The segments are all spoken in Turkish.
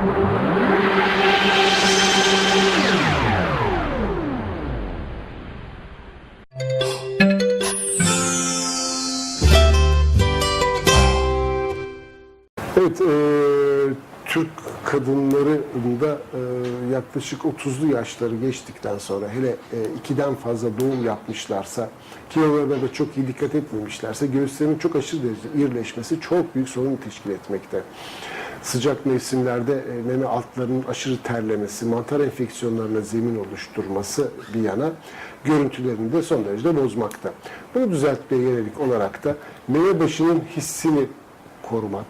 Evet, e, Türk kadınlarında e, yaklaşık 30'lu yaşları geçtikten sonra hele e, ikiden fazla doğum yapmışlarsa, kilolarına da çok iyi dikkat etmemişlerse göğüslerinin çok aşırı derecede irileşmesi çok büyük sorun teşkil etmekte. Sıcak mevsimlerde e, meme altlarının aşırı terlemesi, mantar enfeksiyonlarına zemin oluşturması bir yana görüntülerini de son derece bozmakta. Bunu düzeltmeye yönelik olarak da meme başının hissini korumak,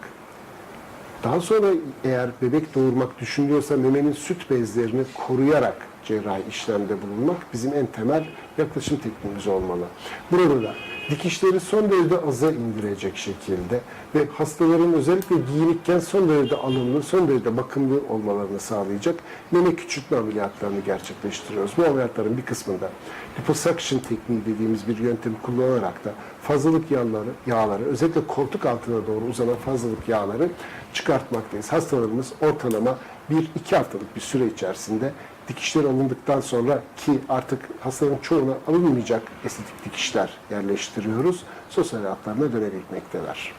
daha sonra eğer bebek doğurmak düşünülüyorsa memenin süt bezlerini koruyarak cerrahi işlemde bulunmak bizim en temel yaklaşım tekniğimiz olmalı. Burada da dikişleri son derece aza indirecek şekilde ve hastaların özellikle giyinikken son derece alımlı, son derece bakımlı olmalarını sağlayacak meme küçültme ameliyatlarını gerçekleştiriyoruz. Bu ameliyatların bir kısmında liposuction tekniği dediğimiz bir yöntemi kullanarak da fazlalık yağları, yağları özellikle koltuk altına doğru uzanan fazlalık yağları çıkartmaktayız. Hastalarımız ortalama 1-2 haftalık bir süre içerisinde dikişler alındıktan sonra ki artık hastaların çoğuna alınmayacak estetik dikişler yerleştiriyoruz. Sosyal hayatlarına dönebilmekteler.